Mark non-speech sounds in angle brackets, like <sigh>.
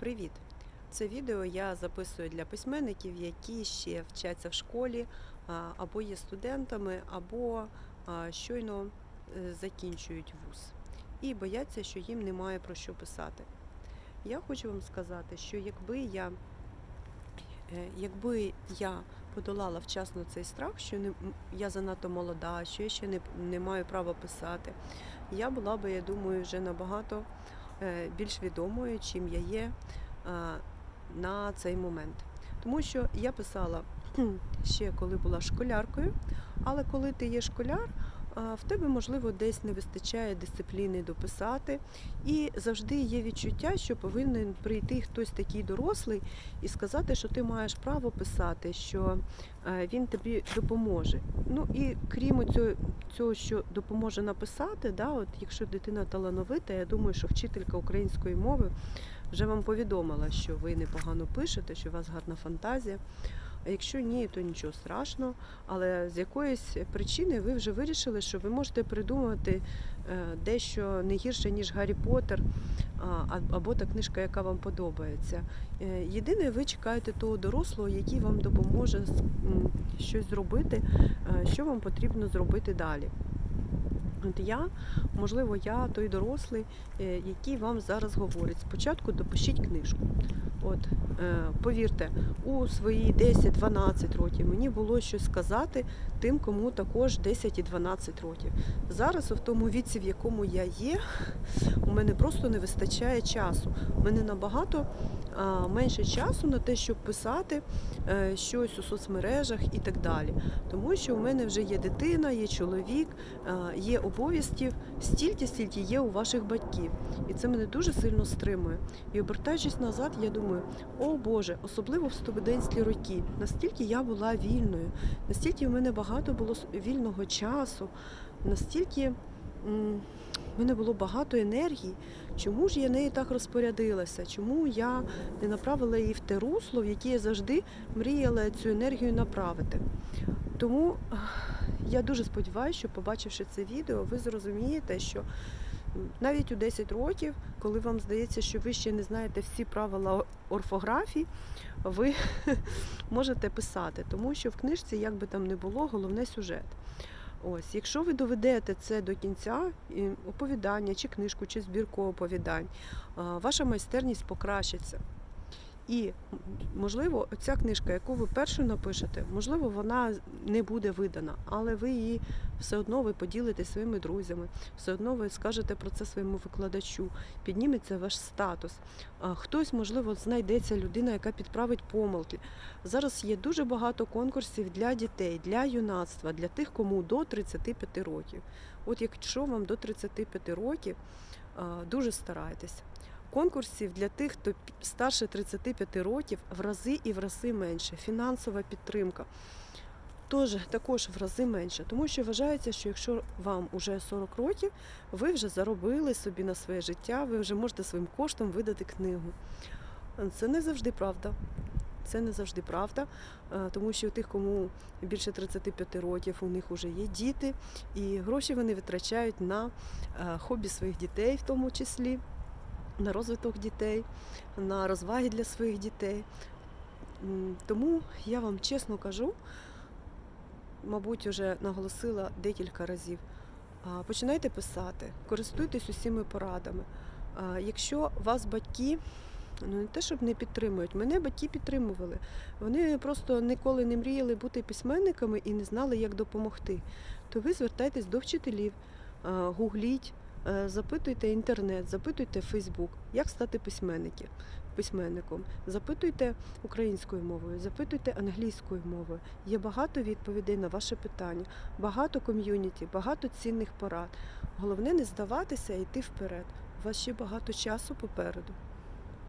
Привіт! Це відео я записую для письменників, які ще вчаться в школі, або є студентами, або щойно е, закінчують вуз і бояться, що їм немає про що писати. Я хочу вам сказати, що якби я, е, якби я подолала вчасно цей страх, що не, я занадто молода, що я ще не, не маю права писати, я була би, я думаю, вже набагато більш відомою, чим я є на цей момент. Тому що я писала <clears throat> ще коли була школяркою, але коли ти є школяр, в тебе, можливо, десь не вистачає дисципліни дописати. І завжди є відчуття, що повинен прийти хтось такий дорослий і сказати, що ти маєш право писати, що е, він тобі допоможе. Ну і крім цього, цього що допоможе написати, да, от якщо дитина талановита, я думаю, що вчителька української мови вже вам повідомила, що ви непогано пишете, що у вас гарна фантазія. А якщо ні, то нічого страшного. Але з якоїсь причини ви вже вирішили, що ви можете придумати е, дещо не гірше, ніж Гаррі Поттер, або та книжка, яка вам подобається. Е, Єдине, ви чекаєте того дорослого, який вам допоможе щось зробити, е, що вам потрібно зробити далі. От я, можливо, я той дорослий, який вам зараз говорить. Спочатку допишіть книжку. От, е, повірте, у свої 10-12 років мені було щось сказати тим, кому також 10 і 12 років. Зараз, в тому віці, в якому я є, у мене просто не вистачає часу. У мене набагато менше часу на те, щоб писати е, щось у соцмережах і так далі. Тому що у мене вже є дитина, є чоловік, е, є обов'язків стільки, стільки є у ваших батьків. І це мене дуже сильно стримує. І обертаючись назад, я думаю, о Боже, особливо в студентські роки, настільки я була вільною, настільки в мене багато було вільного часу, настільки в мене було багато енергії. Чому ж я нею так розпорядилася? Чому я не направила її в те русло, в яке я завжди мріяла цю енергію направити? Тому я дуже сподіваюся, що побачивши це відео, ви зрозумієте, що навіть у 10 років, коли вам здається, що ви ще не знаєте всі правила орфографії, ви <laughs> можете писати, тому що в книжці, як би там не було, головне сюжет. Ось, якщо ви доведете це до кінця, оповідання, чи книжку, чи збірку оповідань, ваша майстерність покращиться. І можливо, ця книжка, яку ви першу напишете, можливо, вона не буде видана, але ви її все одно ви поділитесь своїми друзями, все одно ви скажете про це своєму викладачу, підніметься ваш статус. Хтось, можливо, знайдеться людина, яка підправить помилки. Зараз є дуже багато конкурсів для дітей, для юнацтва, для тих, кому до 35 років. От якщо вам до 35 років, дуже старайтеся. Конкурсів для тих, хто старше 35 років, в рази і в рази менше. Фінансова підтримка теж також в рази менше. Тому що вважається, що якщо вам уже 40 років, ви вже заробили собі на своє життя, ви вже можете своїм коштом видати книгу. Це не завжди правда. Це не завжди правда, е, тому що у тих, кому більше 35 років, у них вже є діти, і гроші вони витрачають на е, хобі своїх дітей, в тому числі, на розвиток дітей, на розваги для своїх дітей. Тому я вам чесно кажу, мабуть, вже наголосила декілька разів. Починайте писати, користуйтесь усіми порадами. Якщо вас батьки ну не те, щоб не підтримують, мене батьки підтримували. Вони просто ніколи не мріяли бути письменниками і не знали, як допомогти. То ви звертайтесь до вчителів, гугліть, запитуйте інтернет, запитуйте Фейсбук, як стати письменником. Письменником, запитуйте українською мовою, запитуйте англійською мовою. Є багато відповідей на ваше питання, багато ком'юніті, багато цінних порад. Головне не здаватися і йти вперед. У вас ще багато часу попереду.